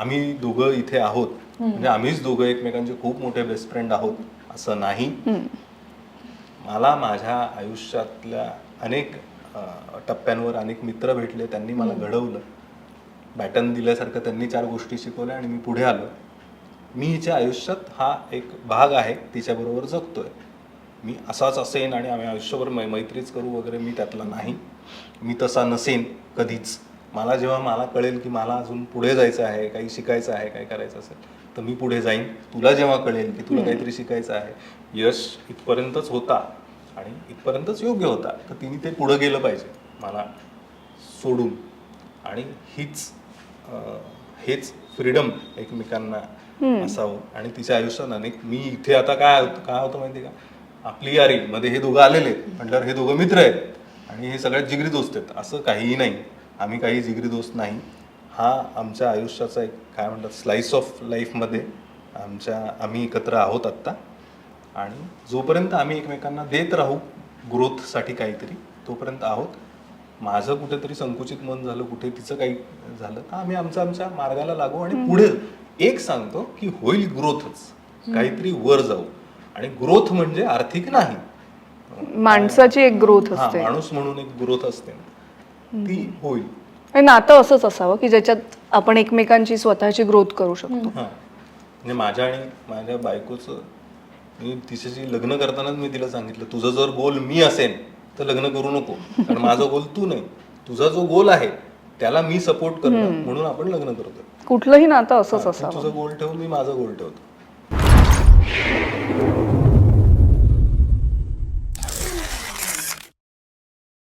आम्ही दोघं इथे आहोत. म्हणजे आम्हीच दोघं एकमेकांचे खूप मोठे बेस्ट फ्रेंड आहोत असं नाही. मला माझ्या आयुष्यातल्या अनेक टप्प्यांवर अनेक मित्र भेटले त्यांनी मला घडवलं. बॅटन दिल्यासारखं त्यांनी चार गोष्टी शिकवल्या आणि मी पुढे आलो. मी हिच्या आयुष्यात हा एक भाग आहे तिच्याबरोबर जगतोय. मी असाच असेन आणि आम्ही आयुष्यभर मै मैत्रीच करू वगैरे मी त्यातला नाही. मी तसा नसेन कधीच. मला जेव्हा मला कळेल की मला अजून पुढे जायचं आहे काही शिकायचं आहे काय करायचं असेल तर मी पुढे जाईन. तुला जेव्हा कळेल की तुला काहीतरी शिकायचं आहे यश इथपर्यंतच होता आणि इथपर्यंतच योग्य होता तर तिने ते पुढं गेलं पाहिजे मला सोडून. आणि हीच हेच फ्रीडम एकमेकांना असावं. आणि तिच्या आयुष्यात अनेक मी इथे आता काय काय होतं माहिती का? आपली यारी मध्ये हे दोघं आलेले आहेत म्हटल्यावर हे दोघं मित्र आहेत आणि हे सगळ्यात जिगरी दोस्त आहेत असं काहीही नाही. आम्ही काही जिगरी दोस्त नाही. हा आमच्या आयुष्याचा एक काय म्हणतात स्लाइस ऑफ लाईफमध्ये आमच्या आम्ही एकत्र आहोत आत्ता. आणि जोपर्यंत आम्ही एकमेकांना देत राहू ग्रोथसाठी काहीतरी तोपर्यंत आहोत. माझं कुठेतरी संकुचित मन झालं कुठे तिचं काही झालं तर आम्ही आमच्या आमच्या मार्गाला लागू आणि पुढे एक सांगतो की होईल ग्रोथच काहीतरी वर जाऊ. आणि ग्रोथ म्हणजे आर्थिक नाही. माणसाची एक ग्रोथ असते. माणूस म्हणून एक ग्रोथ असते. ना ती होईल. आणि नातं असंच असावं की ज्याच्यात आपण एकमेकांची स्वतःची ग्रोथ करू शकतो. हा. म्हणजे माझ्या आणि माझ्या बायकोचं मी तिच्याशी लग्न करतानाच मी तिला सांगितलं तुझं जर गोल मी असेन तर लग्न करू नको. कारण माझा गोल तू नाही. तुझा जो गोल आहे त्याला मी सपोर्ट करतो म्हणून आपण लग्न करतो कुठलंही नातं असंच तू असावं. तुझं गोल ठेव मी माझा गोल ठेवतो.